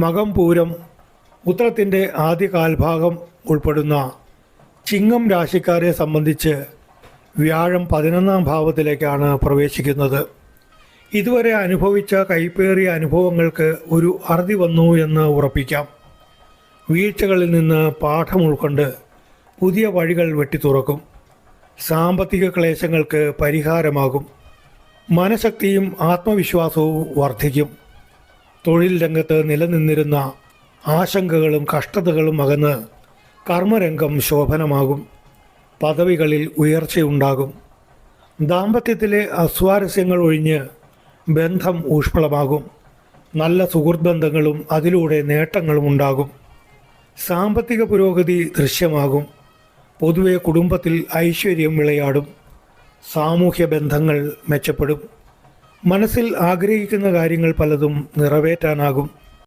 മകം പൂരം ഉത്രത്തിന്റെ ആദ്യ കാൽഭാഗം ഉൾപ്പെടുന്ന ചിങ്ങം രാശിക്കാരെ സംബന്ധിച്ച് വ്യാഴം പതിനൊന്നാം ഭാവത്തിലേക്കാണ് പ്രവേശിക്കുന്നത്. ഇതുവരെ അനുഭവിച്ച കൈപ്പേറിയ അനുഭവങ്ങൾക്ക് ഒരു അറുതി വന്നു എന്ന് ഉറപ്പിക്കാം. വീഴ്ചകളിൽ നിന്ന് പാഠം ഉൾക്കൊണ്ട് പുതിയ വഴികൾ വെട്ടിത്തുറക്കും സാമ്പത്തിക ക്ലേശങ്ങൾക്ക് പരിഹാരമാകും. മനഃശക്തിയും ആത്മവിശ്വാസവും വർദ്ധിക്കും. തൊഴിൽ രംഗത്ത് നിലനിന്നിരുന്ന ആശങ്കകളും കഷ്ടതകളും അകന്ന് കർമ്മരംഗം ശോഭനമാകും. പദവികളിൽ ഉയർച്ചയുണ്ടാകും. ദാമ്പത്യത്തിലെ അസ്വാരസ്യങ്ങൾ ഒഴിഞ്ഞ് ബന്ധം ഊഷ്മളമാകും. നല്ല സുഹൃത്ത് ബന്ധങ്ങളും അതിലൂടെ നേട്ടങ്ങളും ഉണ്ടാകും. സാമ്പത്തിക പുരോഗതി ദൃശ്യമാകും. പൊതുവെ കുടുംബത്തിൽ ഐശ്വര്യം വിളയാടും. സാമൂഹ്യ ബന്ധങ്ങൾ മെച്ചപ്പെടും. മനസ്സിൽ ആഗ്രഹിക്കുന്ന കാര്യങ്ങൾ പലതും നിറവേറ്റാനാകും.